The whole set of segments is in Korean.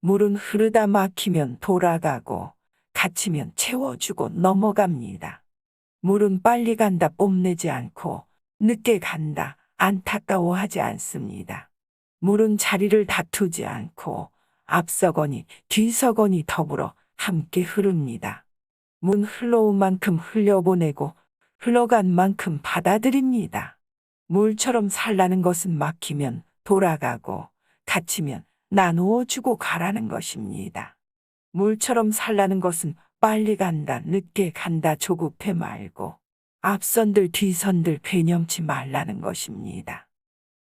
물은 흐르다 막히면 돌아가고 갇히면 채워주고 넘어갑니다. 물은 빨리 간다 뽐내지 않고 늦게 간다 안타까워하지 않습니다. 물은 자리를 다투지 않고 앞서거니 뒤서거니 더불어 함께 흐릅니다. 문 흘러온 만큼 흘려보내고 흘러간 만큼 받아들입니다. 물처럼 살라는 것은 막히면 돌아가고 갇히면 나누어 주고 가라는 것입니다. 물처럼 살라는 것은 빨리 간다, 늦게 간다, 조급해 말고 앞선들 뒤선들 괴념치 말라는 것입니다.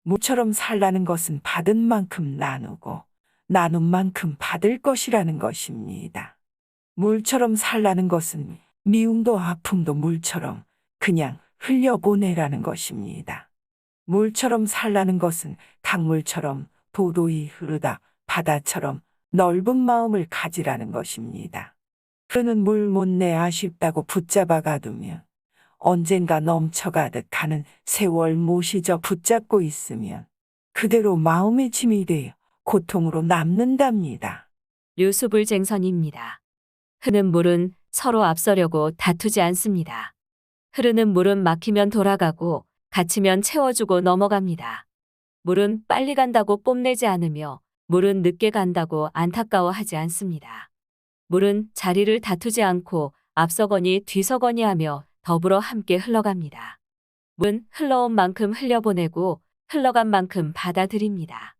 물처럼 살라는 것은 받은 만큼 나누고 나눈 만큼 받을 것이라는 것입니다. 물처럼 살라는 것은 미움도 아픔도 물처럼 그냥 흘려보내라는 것입니다. 물처럼 살라는 것은 강물처럼 도도히 흐르다 바다처럼 넓은 마음을 가지라는 것입니다. 흐르는 물 못내 아쉽다고 붙잡아 가두면 언젠가 넘쳐가듯 가는 세월 못이져 붙잡고 있으면 그대로 마음의 짐이 되어 고통으로 남는답니다. 류수불쟁선입니다. 흐는 물은 서로 앞서려고 다투지 않습니다. 흐르는 물은 막히면 돌아가고 갇히면 채워주고 넘어갑니다. 물은 빨리 간다고 뽐내지 않으며 물은 늦게 간다고 안타까워하지 않습니다. 물은 자리를 다투지 않고 앞서거니 뒤서거니 하며 더불어 함께 흘러갑니다. 물은 흘러온 만큼 흘려보내고 흘러간 만큼 받아들입니다.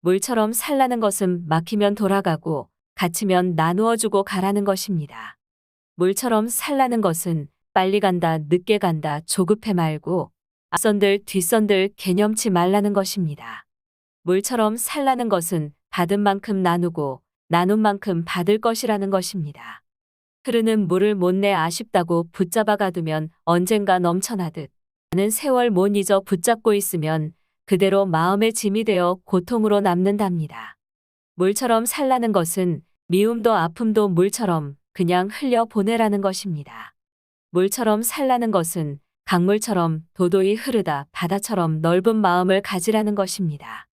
물처럼 살라는 것은 막히면 돌아가고 갇히면 나누어 주고 가라는 것입니다. 물처럼 살라는 것은 빨리 간다, 늦게 간다, 조급해 말고 앞선들, 뒷선들 개념치 말라는 것입니다. 물처럼 살라는 것은 받은 만큼 나누고 나눈 만큼 받을 것이라는 것입니다. 흐르는 물을 못내 아쉽다고 붙잡아 가두면 언젠가 넘쳐나듯 나는 세월 못 잊어 붙잡고 있으면 그대로 마음의 짐이 되어 고통으로 남는답니다. 물처럼 살라는 것은 미움도 아픔도 물처럼 그냥 흘려 보내라는 것입니다. 물처럼 살라는 것은 강물처럼 도도히 흐르다 바다처럼 넓은 마음을 가지라는 것입니다.